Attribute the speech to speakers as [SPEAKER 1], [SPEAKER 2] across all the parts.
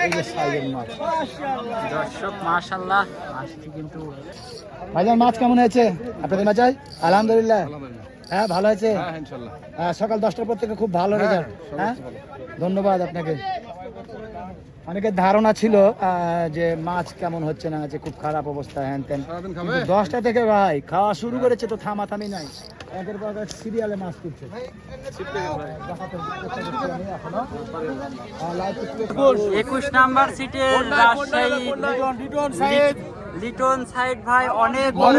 [SPEAKER 1] এই যে সাইজের মাছ।
[SPEAKER 2] দর্শক মাশাল্লাহ মাছটি কিন্তু
[SPEAKER 1] ভাইজান মাছ কেমন হয়েছে? আপনাদের মাচাই আলহামদুলিল্লাহ। হ্যাঁ ভালো হয়েছে? হ্যাঁ, সকাল দশটার পর থেকে খুব ভালো রেজাল্ট হ্যাঁ? ধন্যবাদ আপনাকে। অনেকের ধারণা ছিল আহ, যে মাছ কেমন হচ্ছে না যে খুব খারাপ অবস্থা হ্যান ত্যান। দশটা থেকে ভাই খাওয়া শুরু করেছে তো থামা থামি নাই। একের পর এক সিরিয়ালে মাছ তুলছে।
[SPEAKER 2] একুশ নাম্বার রাজশাহী লিটন সাইড ভাই অনেক বড়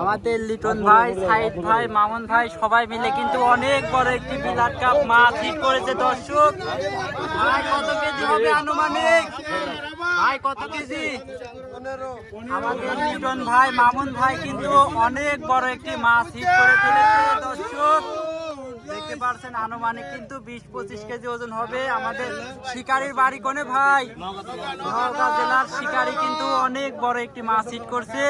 [SPEAKER 2] আমাদের লিটন ভাই সাইদ ভাই মামুন ভাই সবাই মিলে কিন্তু অনেক বড় একটি বিলাট কাপ মাছ হিট করেছে দর্শক। কত কেজি হবে আনুমানিক? ভাই কত কেজি আমাদের লিটন ভাই, মামুন ভাই কিন্তু অনেক বড় একটি মাছ হিট করে ফেলেছে, দর্শক। দেখতে পারছেন, আনুমানিক কিন্তু বিশ পঁচিশ কেজি ওজন হবে আমাদের শিকারির বাড়ি কোনে ভাই? নওগাঁ জেলার শিকারি কিন্তু অনেক বড় একটি মাছ হিট করছে।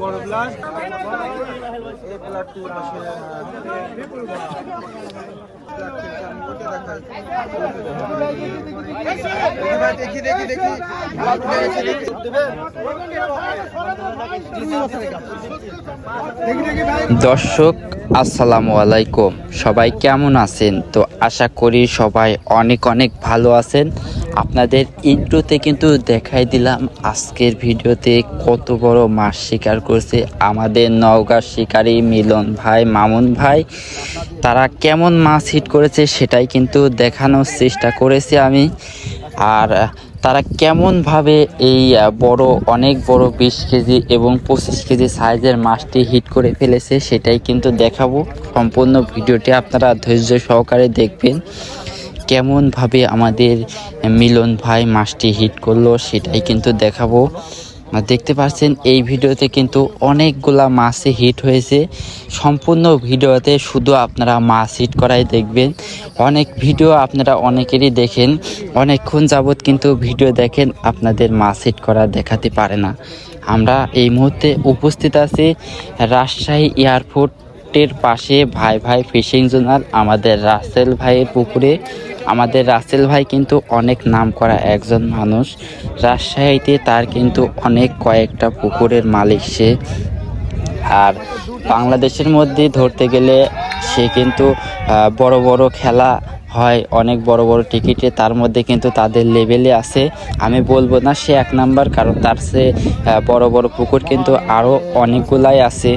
[SPEAKER 3] বড়
[SPEAKER 4] দর্শক আসসালামু আলাইকুম। সবাই কেমন আছেন? তো আশা করি সবাই অনেক অনেক ভালো আছেন। আপনাদের ইন্ট্রোতে কিন্তু দেখাই দিলাম আজকের ভিডিওতে কত বড় মাছ শিকার করছে আমাদের নওগাঁ শিকারী মিলন ভাই, মামুন ভাই। তারা কেমন মাছ হিট করেছে সেটাই কিন্তু দেখানোর চেষ্টা করেছি আমি। আর, তারা কেমনভাবে এই বড়, অনেক বড় বিশ কেজি এবং পঁচিশ কেজি সাইজের মাছটি হিট করে ফেলেছে সেটাই কিন্তু দেখাবো। সম্পূর্ণ ভিডিওটি আপনারা ধৈর্য সহকারে দেখবেন। কেমনভাবে আমাদের মিলন ভাই মাছটি হিট করল সেটাই কিন্তু দেখাবো। দেখতে পাচ্ছেন, এই ভিডিওতে কিন্তু অনেকগুলা মাছে হিট হয়েছে। সম্পূর্ণ ভিডিওতে শুধু আপনারা মাছ হিট করাই দেখবেন। অনেক ভিডিও আপনারা অনেকেরই দেখেন, অনেকক্ষণ যাবৎ কিন্তু ভিডিও দেখেন, আপনাদের মাছ হিট করা দেখাতে পারে না। আমরা এই মুহূর্তে উপস্থিত আছি রাজশাহী এয়ারপোর্টের পাশে ভাই ভাই ফিশিং জোনাল, আমাদের রাসেল ভাইয়ের পুকুরে। আমাদের রাসেল ভাই কিন্তু অনেক নাম করা একজন মানুষ। রাজশাহীতে তার কিন্তু অনেক কয়েকটা পুকুরের মালিক সে। আর বাংলাদেশের মধ্যে ধরতে গেলে সে কিন্তু বড় বড় খেলা হয়, অনেক বড় বড় টিকিটে তার মধ্যে কিন্তু তাদের লেভেলে আছে। আমি বলব না সে এক নাম্বার, কারণ তার সে বড় বড় পুকুর কিন্তু আরও অনেকগুলাই আছে।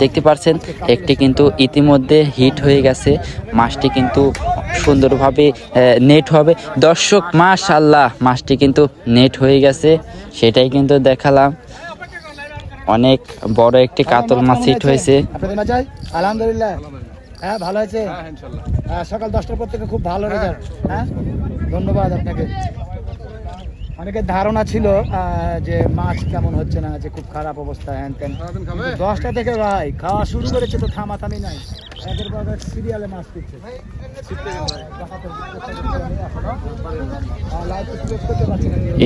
[SPEAKER 4] দেখতে পাচ্ছেন একটি কিন্তু ইতিমধ্যে হিট হয়ে গেছে। মাছটি কিন্তু সুন্দরভাবে নেট হবে। দর্শক মাস আল্লাহ মাছটি কিন্তু নেট হয়ে গেছে সেটাই কিন্তু দেখালাম। অনেক বড় একটি কাতল মাছ হিট হয়েছে।
[SPEAKER 1] আলহামদুলিল্লাহ। হ্যাঁ ভালো হয়েছে হ্যাঁ, সকাল দশটার পর থেকে খুব ভালো রেজাল্ট হ্যাঁ? ধন্যবাদ আপনাকে। অনেকের ধারণা ছিল যে মাছ কেমন হচ্ছে না যে খুব খারাপ অবস্থা হ্যান ত্যান দশটা থেকে ভাই খাওয়া শুরু করেছে তো থামা থামি নাই। একের পর এক সিরিয়ালে মাছ না।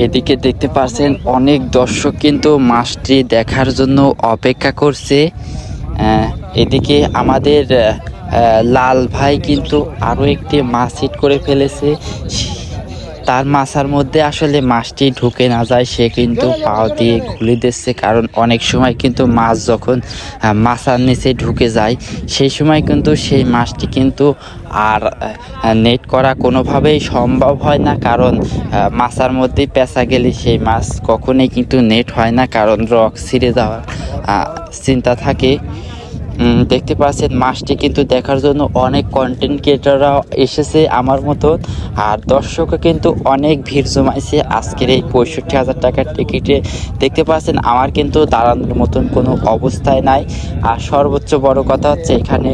[SPEAKER 4] এদিকে দেখতে পাচ্ছেন অনেক দর্শক কিন্তু মাছটি দেখার জন্য অপেক্ষা করছে। এদিকে আমাদের লাল ভাই কিন্তু আরও একটি মাছ হিট করে ফেলেছে। তার মাছার মধ্যে আসলে মাছটি ঢুকে না যায়, সে কিন্তু পাও দিয়ে ঘুলি দিচ্ছে। কারণ অনেক সময় কিন্তু মাছ যখন মাছার নিচে ঢুকে যায়, সেই সময় কিন্তু সেই মাছটি কিন্তু আর নেট করা কোনোভাবেই সম্ভব হয় না। কারণ মাছার মধ্যে পেঁচা গেলে সেই মাছ কখনোই কিন্তু নেট হয় না। কারণ রক ছিঁড়ে যাওয়ার চিন্তা থাকে। দেখতে পাচ্ছেন মাসটি কিন্তু দেখার জন্য অনেক কন্টেন্ট ক্রিয়েটাররা এসেছে আমার মতো। আর দর্শকও কিন্তু অনেক ভিড় জমাইছে আজকের এই পঁয়ষট্টি হাজার টাকার টিকিটে দেখতে পাচ্ছেন, আমার কিন্তু দাঁড়ানোর মতন কোনো অবস্থায় নাই। আর সর্বোচ্চ বড় কথা হচ্ছে, এখানে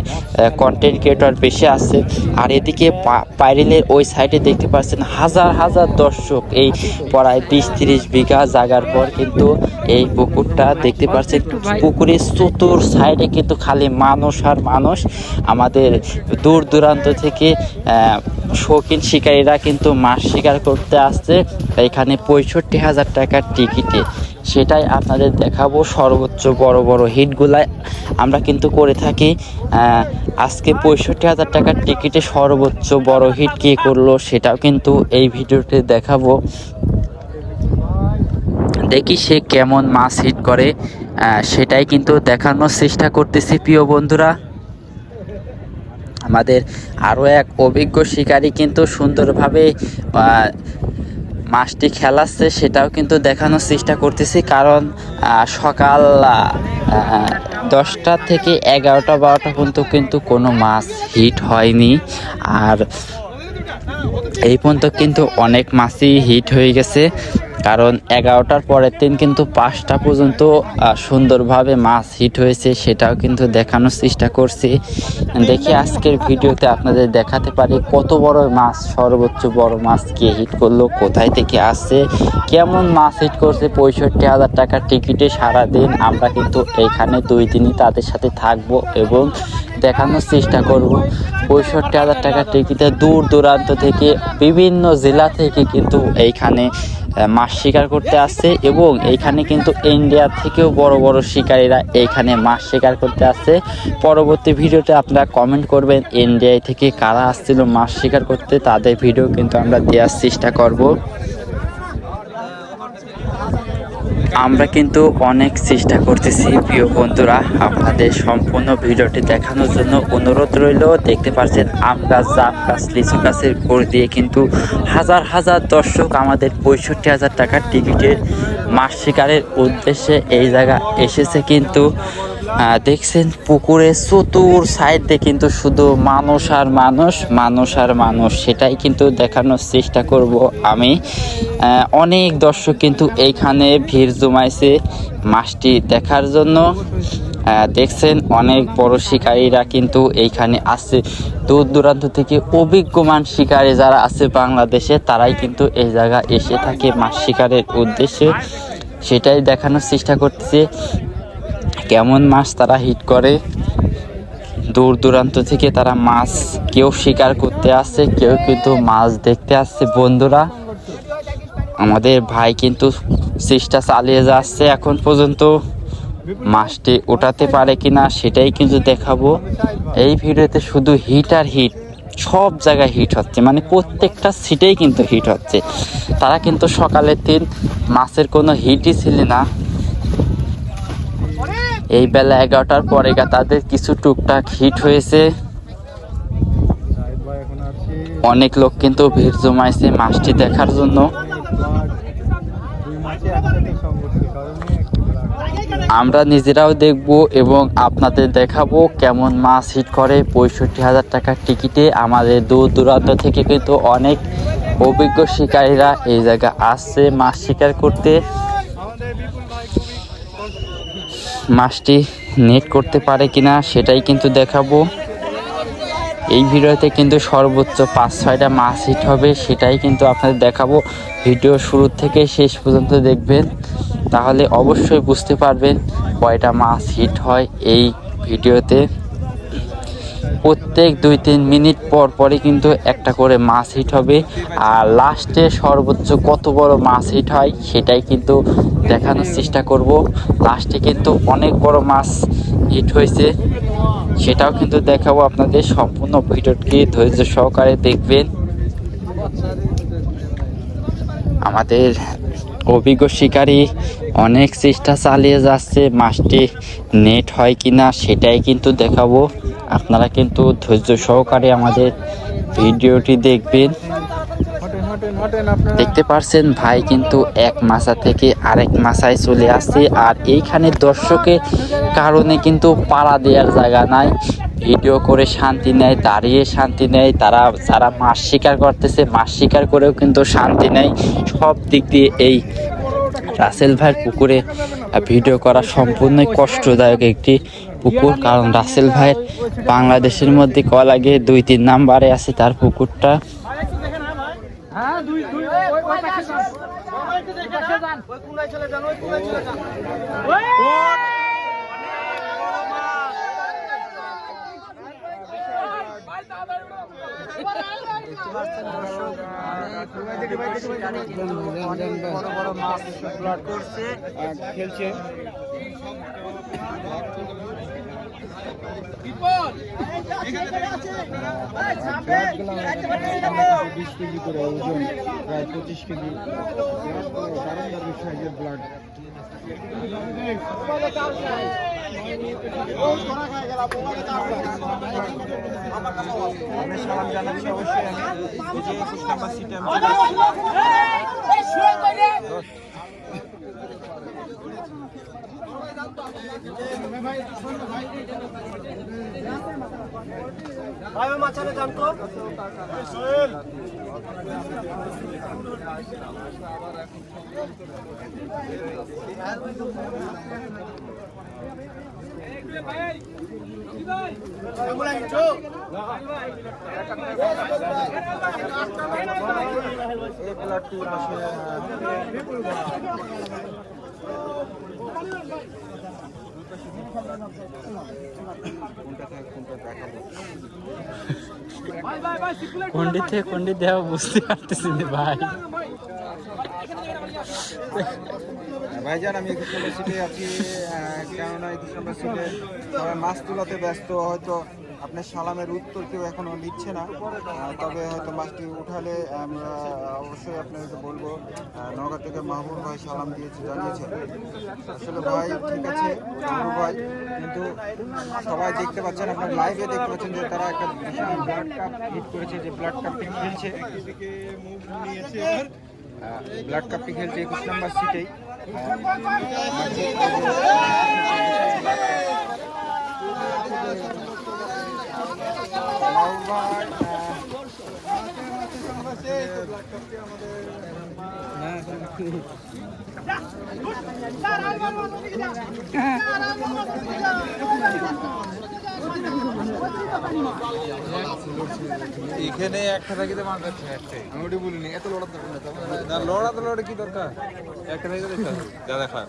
[SPEAKER 4] কন্টেন্ট ক্রিয়েটর বেশি আছে। আর এদিকে পাইরেলের ওই সাইডে দেখতে পাচ্ছেন, হাজার হাজার দর্শক এই প্রায় বিশ তিরিশ বিঘা জাগার পর কিন্তু এই পুকুরটা দেখতে পাচ্ছেন। পুকুরের চতুর সাইডে কিন্তু খালি মানুষ আর মানুষ আমাদের দূর দূরান্ত থেকে শৌখিন শিকারীরা কিন্তু মাছ শিকার করতে আসছে। এখানে পঁয়ষট্টি হাজার টাকার টিকিটে। সেটাই আপনাদের দেখাবো সর্বোচ্চ বড় বড় হিটগুলাই আমরা কিন্তু করে থাকি আজকে পঁয়ষট্টি হাজার টাকার টিকিটে সর্বোচ্চ বড় হিট কে করল সেটাও কিন্তু এই ভিডিওতে দেখাবো। দেখি সে কেমন মাছ হিট করে। সেটাই কিন্তু দেখানোর চেষ্টা করতেছি প্রিয় বন্ধুরা। আমাদের আরও এক অভিজ্ঞ শিকারী কিন্তু সুন্দরভাবে মাছটি খেলাচ্ছে, সেটাও কিন্তু দেখানোর চেষ্টা করতেছি। কারণ সকাল দশটা থেকে এগারোটা, বারোটা পর্যন্ত কিন্তু কোনো মাছ হিট হয়নি। আর এই পর্যন্ত কিন্তু অনেক মাছই হিট হয়ে গেছে। কারণ এগারোটার পরের দিন কিন্তু পাঁচটা পর্যন্ত সুন্দরভাবে মাছ হিট হয়েছে, সেটাও কিন্তু দেখানোর চেষ্টা করছি। দেখি আজকের ভিডিওতে আপনাদের দেখাতে পারি কত বড় মাছ, সর্বোচ্চ বড় মাছ কে হিট করল, কোথায় থেকে আসছে, কেমন মাছ হিট করছে, পঁয়ষট্টি হাজার টাকার টিকিটে সারাদিন আমরা কিন্তু এইখানে দুই দিনই তাদের সাথে থাকব এবং দেখানোর চেষ্টা করব। পঁয়ষট্টি হাজার টাকার টিকিটে দূর দূরান্ত থেকে বিভিন্ন জেলা থেকে কিন্তু এইখানে মাছ শিকার করতে আসছে এবং এইখানে কিন্তু ইন্ডিয়া থেকেও বড় বড় শিকারীরা এইখানে মাছ শিকার করতে আসছে। পরবর্তী ভিডিওতে আপনারা কমেন্ট করবেন ইন্ডিয়া থেকে কারা আসছিল মাছ শিকার করতে, তাদের ভিডিও কিন্তু আমরা দেওয়ার চেষ্টা করব। আমরা কিন্তু অনেক চেষ্টা করতেছি, প্রিয় বন্ধুরা। আপনাদের সম্পূর্ণ ভিডিওটি দেখানোর জন্য অনুরোধ রইল, দেখতে পাচ্ছেন আম গাছ জাম গাছ, লিচু গাছের উপর দিয়ে কিন্তু হাজার হাজার দর্শক আমাদের পঁয়ষট্টি হাজার টাকার টিকিটের মাস শিকারের উদ্দেশ্যে এই জায়গা এসেছে কিন্তু দেখছেন পুকুরে চতুর সাইড কিন্তু শুধু মানুষ আর মানুষ মানুষ আর মানুষ। সেটাই কিন্তু দেখানোর চেষ্টা করব আমি। অনেক দর্শক কিন্তু এইখানে ভিড় জমাইছে মাছটি দেখার জন্য। দেখছেন অনেক বড় শিকারীরা কিন্তু এইখানে আছে। দূর দূরান্ত থেকে অভিজ্ঞমান শিকারী যারা আছে বাংলাদেশে, তারাই কিন্তু এই জায়গা এসে থাকে মাছ শিকারের উদ্দেশ্যে। সেটাই দেখানোর চেষ্টা করতেছে। কেমন মাছ তারা হিট করে। দূর দূরান্ত থেকে তারা মাছ কেউ শিকার করতে আসছে, কেউ কিন্তু মাছ দেখতে আসছে। বন্ধুরা, আমাদের ভাই কিন্তু চেষ্টা চালিয়ে যাচ্ছে এখন পর্যন্ত। মাছটি ওঠাতে পারে কিনা সেটাই কিন্তু দেখাবো। এই ভিডিওতে শুধু হিট আর হিট সব জায়গায় হিট হচ্ছে। মানে প্রত্যেকটা সিটেই কিন্তু হিট হচ্ছে। তারা কিন্তু সকালের দিন মাছের কোনো হিটই ছিল না। এই বেলা এগারোটার পরে তাদের কিছু টুকটাক হিট হয়েছে। অনেক লোক কিন্তু ভিড় জমাইছে মাছটি দেখার জন্য। আমরা নিজেরাও দেখব এবং আপনাদের দেখাবো কেমন মাছ হিট করে। পঁয়ষট্টি হাজার টাকার টিকিটে আমাদের দূর দূরান্ত থেকে কিন্তু অনেক অভিজ্ঞ শিকারীরা এই জায়গা আসছে মাছ শিকার করতে। মাছটি নেট করতে পারে কিনা সেটাই কিন্তু দেখাবো। এই ভিডিওতে কিন্তু সর্বোচ্চ পাঁচ, ছয়টা মাছ হিট হবে সেটাই কিন্তু আপনাদের দেখাবো। ভিডিও শুরু থেকে শেষ পর্যন্ত দেখবেন। তাহলে অবশ্যই বুঝতে পারবেন কয়টা মাছ হিট হয় এই ভিডিওতে। প্রত্যেক দুই তিন মিনিট পর পরই কিন্তু একটা করে মাছ হিট হবে। আর লাস্টে সর্বোচ্চ কত বড় মাছ হিট হয়, সেটাই কিন্তু দেখানোর চেষ্টা করব। লাস্টে কিন্তু অনেক বড় মাছ হিট হয়েছে। সেটাও কিন্তু দেখাবো আপনাদের সম্পূর্ণ ভিডিওটি ধৈর্য সহকারে দেখবেন। আমাদের অভিজ্ঞ শিকারী অনেক চেষ্টা চালিয়ে যাচ্ছে, মাছটি নেট হয় কিনা সেটাই কিন্তু দেখাবো। আপনারা কিন্তু ধৈর্য সহকারে আমাদের ভিডিওটি দেখবেন। দেখতে পারছেন ভাই কিন্তু এক মাসা থেকে আরেক মাসায় চলে আসছে, আর এইখানে দর্শকের কারণে কিন্তু পাড়া দেওয়ার জায়গা নাই। ভিডিও করে শান্তি নেয়, দাঁড়িয়ে শান্তি নেয়, তারা, যারা মাছ শিকার করতেছে, মাছ শিকার করেও কিন্তু শান্তি নেয়। সব দিক দিয়ে এই রাসেল ভাইয়ের পুকুরে ভিডিও করা সম্পূর্ণই কষ্টদায়ক একটি পুকুর কারণ রাসেল ভাইয়ের বাংলাদেশের মধ্যে ক লাগে দুই তিন নাম্বারে আছে তার পুকুরটা।
[SPEAKER 1] হ্যাঁ
[SPEAKER 2] বড় বড় মাছ করছে
[SPEAKER 3] খেলছে বিশ কেজি করে ওজন পঁচিশ কেজি দারুণ সাইজের ব্লাড আমি সালাম জানাচ্ছি অবশ্যই আমি এই যে একুশ নাম্বার সিটে আমি চলে এসেছি। এই ব্লাডটি পাশে
[SPEAKER 2] কোনটি থেকে কোনটি বুঝতে পারতেছি না ভাই।
[SPEAKER 3] ভাইজান, আমি একুশ নম্বর সিটে আছি কেননা একুশ নম্বর সিটে মাছ তোলাতে ব্যস্ত, হয়তো আপনার সালামের উত্তর কেউ এখনও নিচ্ছে না। তবে হয়তো মাছটি উঠালে আমরা অবশ্যই আপনাদেরকে বলব নওগাঁ থেকে মাহবুব ভাই সালাম দিয়েছে জানিয়েছে আসলে ভাই, ঠিক আছে ভাই, কিন্তু সবাই দেখতে পাচ্ছেন, আপনার লাইভে দেখতে পাচ্ছেন যে তারা একটা ব্লাড কাপ হিট করেছে, যে ব্লাড কাপটি খেলছে। ব্লাড কাপটি খেলছে একুশ নম্বর সিটেই এখানে একটা থাকিতে মাছ যাচ্ছে আমি ওটি বলিনি এত দরকার না লড়া তো লড়ে কি দরকার? একটা থাকিতে দেখতে হবে যা দেখা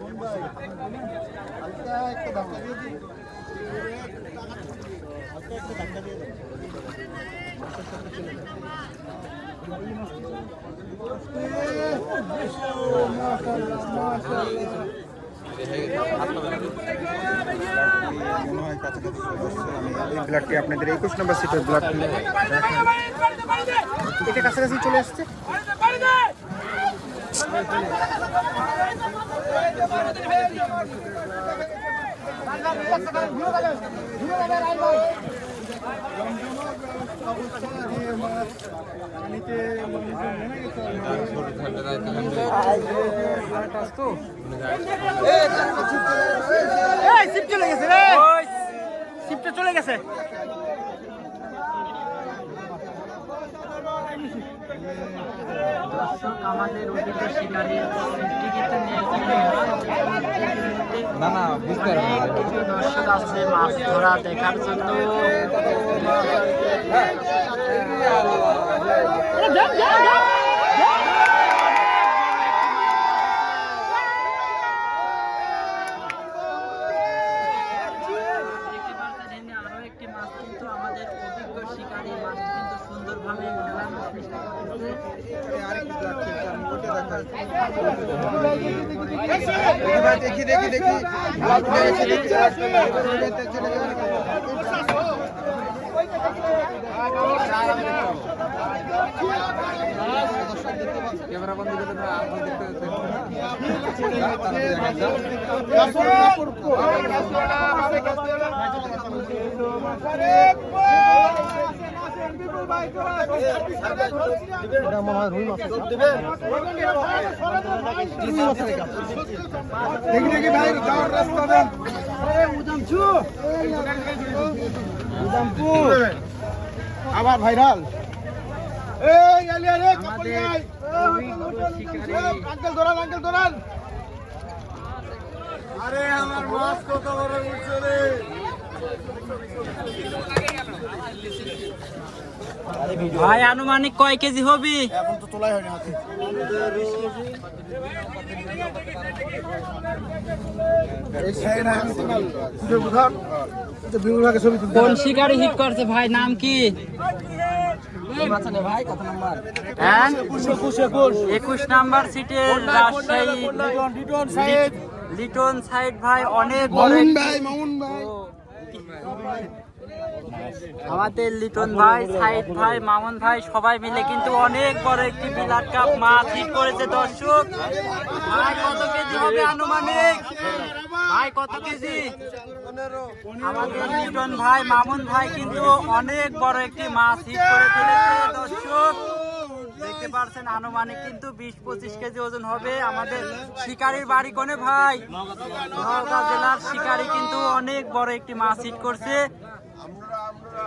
[SPEAKER 3] মনে হয় কাছাকাছি চলে আসছে। আমি এই ব্লাডটি আপনাদের একুশ নম্বর সিটের ব্লাডটি এটা কাছাকাছি চলে আসছে
[SPEAKER 2] ওই, শিপটা চলে গেছে দর্শক আমাদের অভিজ্ঞ শিকারী কিন্তু নিয়ে চলে গেছে।
[SPEAKER 3] না না বুঝতে
[SPEAKER 2] কিছু দর্শক আছে মাছ ধরা দেখার জন্য পাচ্ছেন এখানে আরও একটি মাছ কিন্তু আমাদের অভিজ্ঞ শিকারী মাছটি কিন্তু সুন্দরভাবে মেলানোর চেষ্টা করতেছে
[SPEAKER 3] দেখি দেখি দেখি। ক্যামেরা বন্ধ করে দেবে আপনি দেখতে আবার ভাইরাল এই আলিয়া রে কাপড়
[SPEAKER 2] আমাদের
[SPEAKER 3] গাই
[SPEAKER 2] অভিজ্ঞ শিকারী
[SPEAKER 3] আঙ্কেল ধরান আঙ্কেল ধরান আরে আমার মাছ কত বড় উঠছে রে
[SPEAKER 2] ভাই আনুমানিক কয় কেজি হবি?
[SPEAKER 1] এখন তো তোলাই হয়নি হাতে।
[SPEAKER 2] কোন শিকারি হিট করছে? ভাই নাম কি? হ্যাঁ? একুশ নাম্বার সিটের রাজশাহী লিটন সাইড ভাই অনেক একটি- আমাদের লিটন ভাই, সাইদ ভাই, মামুন ভাই, সবাই মিলে কিন্তু অনেক বড় একটি বিলাট কাপ মাছ হিট করেছে, দর্শক। ভাই, কত কেজি হবে আনুমানিক? ভাই, কত কেজি? আমাদের লিটন ভাই, মামুন ভাই কিন্তু অনেক বড় একটি মাছ হিট করে ফেলেছে, দর্শক। দেখতে পারছেন, আনুমানিক কিন্তু বিশ পঁচিশ কেজি ওজন হবে আমাদের শিকারির বাড়ি কোনে ভাই? নওগাঁ জেলার শিকারি কিন্তু অনেক বড় একটি মাছ হিট করছে। আমরা আমরা।